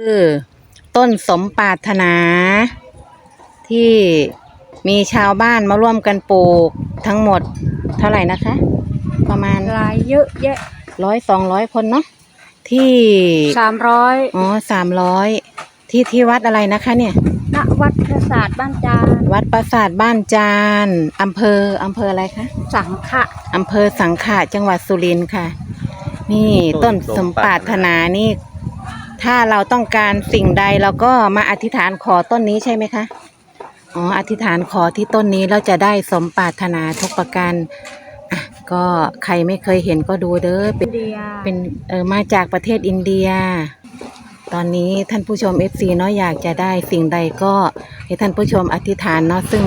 คือต้นสมปรารถนา ที่มีชาวบ้านมาร่วมกันปลูกทั้งหมดเท่าไหร่นะคะ ประมาณลายเยอะแยะร้อยสองร้อยคนเนาะที่สามร้อยอ๋อสามร้อยที่ที่วัดอะไรนะคะเนี่ย ณวัดประสาทบ้านจานวัดปราสาทบ้านจานอำเภออำเภออะไรคะสังขะอำเภอสังขะจังหวัดสุรินทร์ค่ะ นี่ต้นสมปรารถนานี่ ถ้าเราต้องการสิ่งใดเราก็มาอธิษฐานขอต้นนี้ใช่ไหมคะอ๋ออธิษฐานขอที่ต้นนี้เราจะได้สมปรารถนาทุกประการอะก็ใครไม่เคยเห็นก็ดูเด้อเป็นอินเดียเป็นเออมาจากประเทศอินเดีย ตอนนี้ท่านผู้ชม FC เนาะอยากจะได้สิ่งใดก็ให้ท่านผู้ชมอธิษฐานเนาะซึ่ง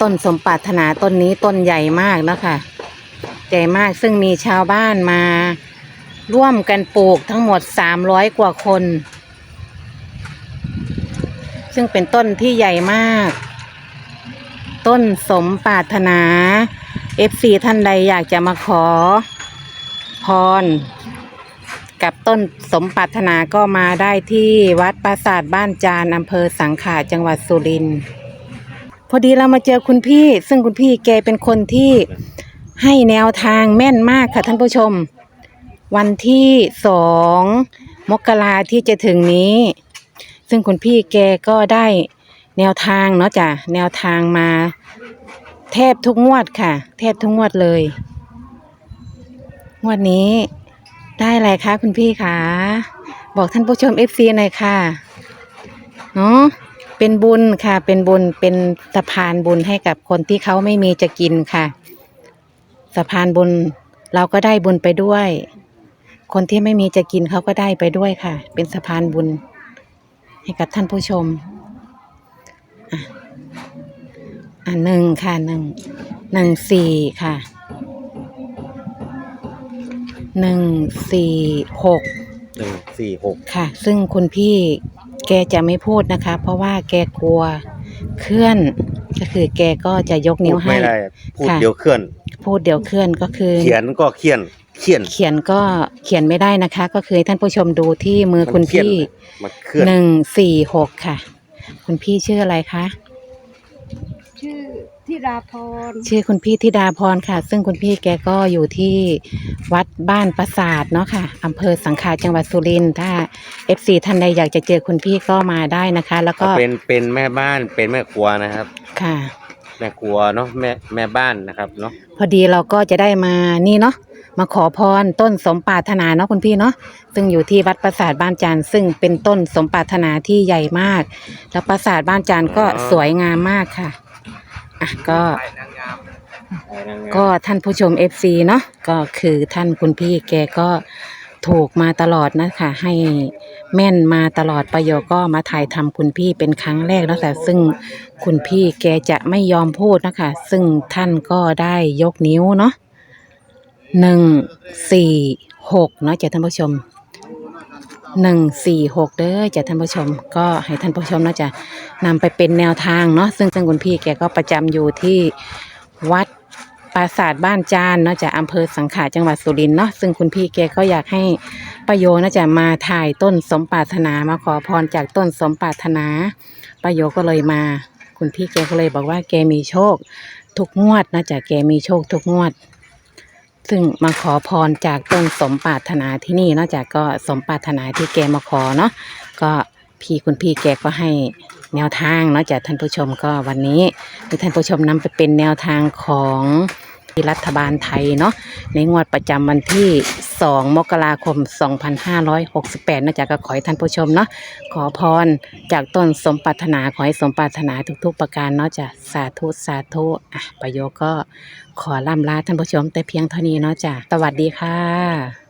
ต้นสมปรารถนาต้นนี้ต้นใหญ่มากเนาะค่ะใหญ่มากซึ่งมีชาวบ้านมา ร่วมกันปลูกทั้งหมด 300 กว่าคน ซึ่งเป็นต้นที่ใหญ่มาก ต้นสมปรารถนา FC ท่านใดอยากจะมาขอพร กับต้นสมปรารถนาก็มาได้ที่วัดปราสาทบ้านจานอำเภอสังขะจังหวัดสุรินทร์พอดีเรามาเจอคุณพี่ ซึ่งคุณพี่แกเป็นคนที่ให้แนวทางแม่นมากค่ะท่านผู้ชม วันที่สองมกราที่จะถึงนี้ ซึ่งคุณพี่แกก็ได้แนวทางเนาะจ้ะแนวทางมา แทบทุกงวดค่ะ แทบทุกงวดเลย งวดนี้ได้อะไรคะคุณพี่คะบอกท่านผู้ชม FC หน่อยค่ะเนาะเป็นบุญค่ะ เป็นบุญเป็นสะพานบุญให้กับคนที่เขาไม่มีจะกินค่ะ สะพานบุญเราก็ได้บุญไปด้วย คนที่ไม่มีจะกินเขาก็ได้ไปด้วยค่ะ เป็นสะพานบุญ ให้กับท่านผู้ชมอะอะหนึ่งค่ะหนึ่งหนึ่งสี่ค่ะหนึ่งสี่หกหนึ่งสี่หกค่ะ ซึ่งคุณพี่แกจะไม่พูดนะคะ เพราะว่าแกกลัวเคลื่อน ก็คือแกก็จะยกพูนิ้วดให้ ไม่ได้พูดค่ะ เดี๋ยวเคลื่อน พูดเดี๋ยวเคลื่อนก็คือ เขียนก็เขียน เขียนเขียนก็เขียนไม่ได้นะคะ ก็คือให้ท่านผู้ชมดูที่มือคุณมันเขียนพี่มันเคลื่อนหนึ่งสี่หกค่ะ คุณพี่ชื่ออะไรคะชื่อธิดาพรชื่อคุณพี่ธิดาพรค่ะ ซึ่งคุณพี่แกก็อยู่ที่วัดบ้านปราสาทเนาะค่ะอำเภอสังขะจังหวัดสุรินทร์ถ้า FC ท่านใดอยากจะเจอคุณพี่ก็มาได้นะคะ แล้วก็เป็นเป็นแม่บ้านเป็นแม่ครัวนะครับ ค่ะ แม่ครัวเนาะแม่แม่บ้านนะครับเนาะพอดีเราก็จะได้มานี่เนาะ มาขอพรต้นสมปรารถนาเนาะคุณพี่เนาะซึ่งอยู่ที่วัดปราสาทบ้านจานซึ่งเป็นต้นสมปรารถนาที่ใหญ่มาก แล้วปราสาทบ้านจานก็สวยงามมากค่ะอะก็ ก็ท่านผู้ชม FC เนาะก็คือท่านคุณพี่แกก็ถูกมาตลอดนะคะให้แม่นมาตลอดประโยคก็มาถ่ายทำคุณพี่เป็นครั้งแรกแล้วแต่ซึ่งคุณพี่แกจะไม่ยอมพูดนะคะ ซึ่งท่านก็ได้ยกนิ้วเนาะ หนึ่งสี่หกเนาะจ้ะท่านผู้ชมหนึ่งสี่หกเด้อจ้ะท่านผู้ชม ก็ให้ท่านผู้ชมเนาะจะนำไปเป็นแนวทางเนาะซึ่งซึ่งคุณพี่แกก็ประจำอยู่ที่วัดปราสาทบ้านจานเนาะจากอำเภอสังขะจังหวัดสุรินทร์เนาะซึ่งคุณพี่แกก็อยากให้ประโยชน์นะจะมาถ่ายต้นสมปรารถนามาขอพรจากต้นสมปรารถนาประโยชน์ก็เลยมา คุณพี่แกก็เลยบอกว่าแกมีโชคทุกงวดนะจ๊ะแกมีโชคทุกงวด ซึ่งมาขอพรจากต้นสมปรารถนาที่นี่นอกจากก็สมปรารถนาที่แกมาขอเนาะก็พี่คุณพี่แกก็ให้แนวทางเนาะจากท่านผู้ชมก็วันนี้ให้ท่านผู้ชมนำไปเป็นแนวทางของรัฐบาลไทยเนาะในงวดประจำวันที่ 2 มกราคม 2568นะจ๊ะก็ขอให้ท่านผู้ชมเนาะขอพรจากต้นสมปรารถนาขอให้สมปรารถนาทุกๆประการเนาะจ้ะสาธุสาธุอะประโยคก็ขอล่ำลาท่านผู้ชมแต่เพียงเท่านี้เนาะจ้ะสวัสดีค่ะ